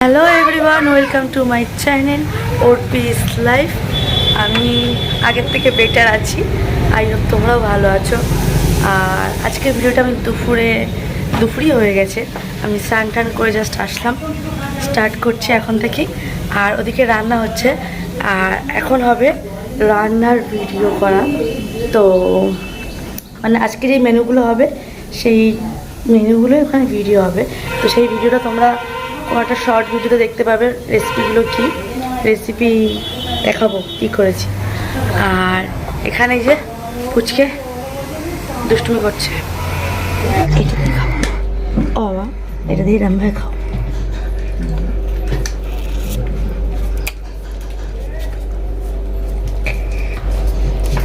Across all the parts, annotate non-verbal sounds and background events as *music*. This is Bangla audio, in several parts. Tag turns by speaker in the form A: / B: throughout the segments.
A: Hello everyone welcome to my channel or peace life আমি আগের থেকে বেটার আছি। আই হোপ তোমরাও ভালো আছো। আর আজকের ভিডিওটা আমি দুপুরে, দুপুরই হয়ে গেছে। আমি স্নান টান করে জাস্ট আসলাম। স্টার্ট করছি এখন থেকে আর ওদিকে রান্না হচ্ছে। আর এখন হবে রান্নার ভিডিও করা। তো মানে আজকে যে মেনুগুলো হবে, সেই মেনুগুলোই ওখানে ভিডিও হবে। তো সেই ভিডিওটা তোমরা একটা শর্ট ভিডিওতে দেখতে পাবে রেসিপিগুলো কি। রেসিপি দেখাবো কি করেছি। আর এখানে যে পুচকে দুষ্টুমি করছে। এটা দিয়ে খাও ও এটা দিয়ে রাম খাও।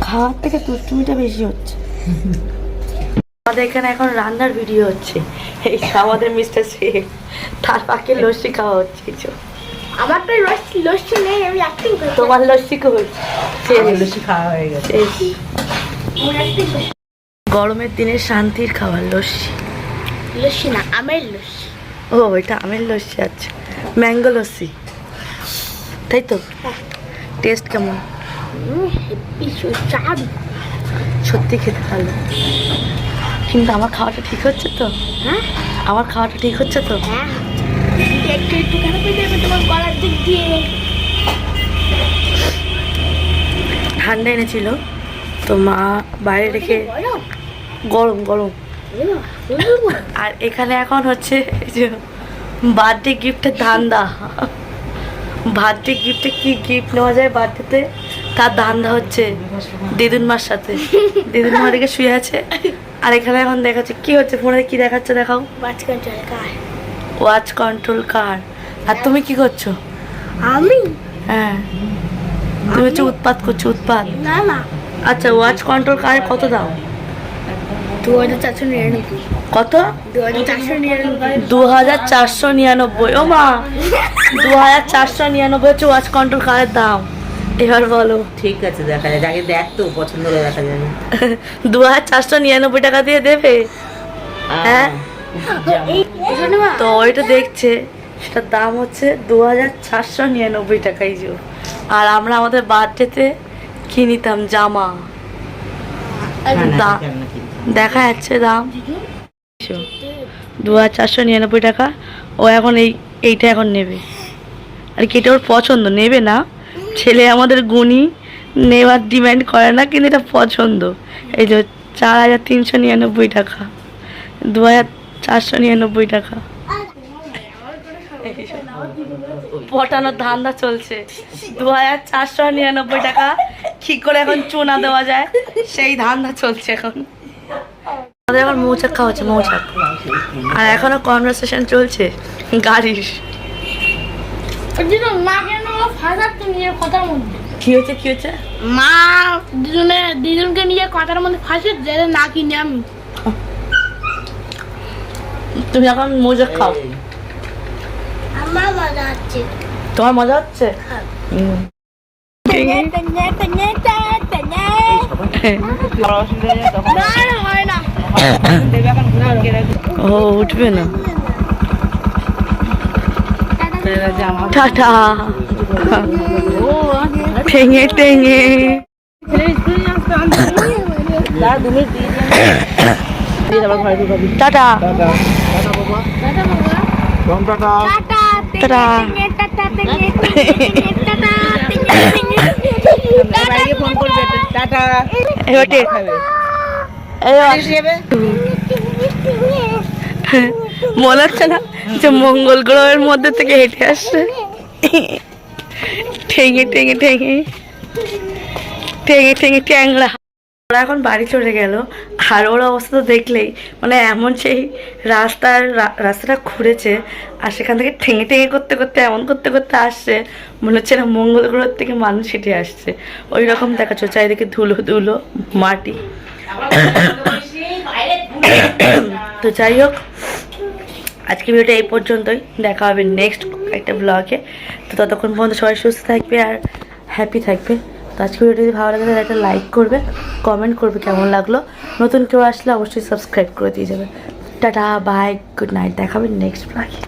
A: খাওয়ার থেকে দুষ্টুমিটা বেশি হচ্ছে। আমাদের এখানে এখন রান্নার ভিডিও হচ্ছে। এই আমাদের মিস্টার শেখ। তার পাখি লস্যি খাওয়া হচ্ছে যে।
B: আমার তো লস্যি লস্যি নেই আমি অ্যাক্টিং করি
A: তোমার লস্যি কই
C: লস্যি খাওয়া হয়ে গেছে।
A: গরমের দিনে শান্তির খাবার লস্যি।
B: লস্যি না আমের লস্যি।
A: ও এটা আমের লস্যি আছে ম্যাঙ্গো লস্যি। তাই তো? টেস্ট কেমন?
B: হেপি সুস্বাদু।
A: সত্যি খেতে ভালো। কিন্তু আমার খাওয়াটা ঠিক হচ্ছে তো?
B: হ্যাঁ?
A: আমার খাওয়াটা ঠিক হচ্ছে তো?
B: হ্যাঁ একটু একটু কেন পেয়ে যাবে তোমার গলার দিক দিয়ে?
A: ঠান্ডা এনেছিল। তো মা বাইরে রেখে
B: গরম?
A: গরম আর এখানে এখন হচ্ছে যে বার্থডে গিফটের ধান্দা। বার্থডে গিফটে কি গিফট নেওয়া যায় বার্থডেতে তার ধান্দা হচ্ছে দিদুন মার সাথে। দিদুন মা দিকে শুয়ে আছে। আর এখানে এখন দেখাচ্ছে কি হচ্ছে? ফোনে কি দেখাচ্ছে দেখাও?
B: মাঝখান চলে কার
A: ওয়াচ কন্ট্রোল কার আর তুমি কি করছ?
B: আমি?
A: হ্যাঁ। তুমি হচ্ছে উৎপাত করছ উৎপাত।
B: না না।
A: আচ্ছা ওয়াচ কন্ট্রোল কারে কত দাও
B: দু হাজার চারশো নিরানব্বই।
A: কত?
B: দু হাজার চারশো নিরানব্বই।
A: ও মা দু হাজার চারশো নিরানব্বই হচ্ছে ওয়াচ কন্ট্রোল কারের দাম। এবার বলো।
C: ঠিক আছে দেখা যায় যাকে দেখ তো পছন্দ করে দেখা যাবে। *laughs*
A: দু হাজার চারশো নিরানব্বই টাকা দিয়ে দেবে। হ্যাঁ? তো ওইটা দেখছে সেটার দাম হচ্ছে দু হাজার চারশো নিরানব্বই টাকাই যে আর আমরা আমাদের বার্থডেতে কি নিতাম? জামা। দা- দেখা যাচ্ছে দাম। দু হাজার চারশো নিরানব্বই টাকা। ও এখন এই এইটা এখন নেবে। আর কি এটা ওর পছন্দ? নেবে না। ছেলে আমাদের গুণী, নেওয়ার ডিম্যান্ড করে না, কিন্তু এটা পছন্দ। এই যে চার হাজার তিনশো নিরানব্বই টাকা, দু হাজার চারশো নিরানব্বই টাকা। পটানোর ধান্দা চলছে। দু হাজার চারশো নিরানব্বই টাকা, কি করে এখন চুনা দেওয়া যায়? সেই ধান্দা চলছে এখন। আমাদের এখন মৌচাক খাওয়া হচ্ছে, মৌচাক। আর এখনও কনভারসেশন চলছে, গাড়ির।
B: মা কেন ফাঁসাচ্ছে নিজের কথার মধ্যে।
A: কি হচ্ছে কি হচ্ছে
B: মা দুজনে দুজনকে নিয়ে কথার মধ্যে ফাঁসে যে না কিনে আমি।
A: তুমি এখন মৌচাক খাও।
B: আমার মজা হচ্ছে।
A: তোমার মজা হচ্ছে।
B: হয় না।
A: ও উঠবে না। টাটা। ঠেঙে ঠেঙে টাটা মনে হচ্ছে না। যে মঙ্গল গ্রহের মধ্যে থেকে হেঁটে আসছে। ঠেঙে ঠেঙে ঠেঙে। ঠেঙে ঠেঙে ট্যাংরা। ওরা এখন বাড়ি চলে গেল। আর ওর অবস্থা তো দেখলেই। মানে এমন সেই রাস্তার রাস্তাটা ঘুরেছে আর সেখান থেকে ঠেঙে ঠেঙে করতে করতে, এমন করতে করতে আসছে। মনে হচ্ছে না মঙ্গল গ্রহ থেকে মানুষ হেঁটে আসছে। ওই রকম দেখাচ্ছে চারিদিকে ধুলো ধুলো, মাটি। *coughs* তো যাই হোক আজকে ভিডিওটা এই পর্যন্তই। দেখা হবে নেক্সট একটা ব্লগে তো ততক্ষণ পর্যন্ত সবাই সুস্থ থাকবে আর হ্যাপি থাকবে। তো আজকে ভিডিও যদি ভালো লাগে, তাহলে একটা লাইক করবে কমেন্ট করবে কেমন লাগল। নতুন কেউ আসলে অবশ্যই সাবস্ক্রাইব করে দিয়ে যাবে। টাটা বাই গুড নাইট দেখাবে নেক্সট ব্লগে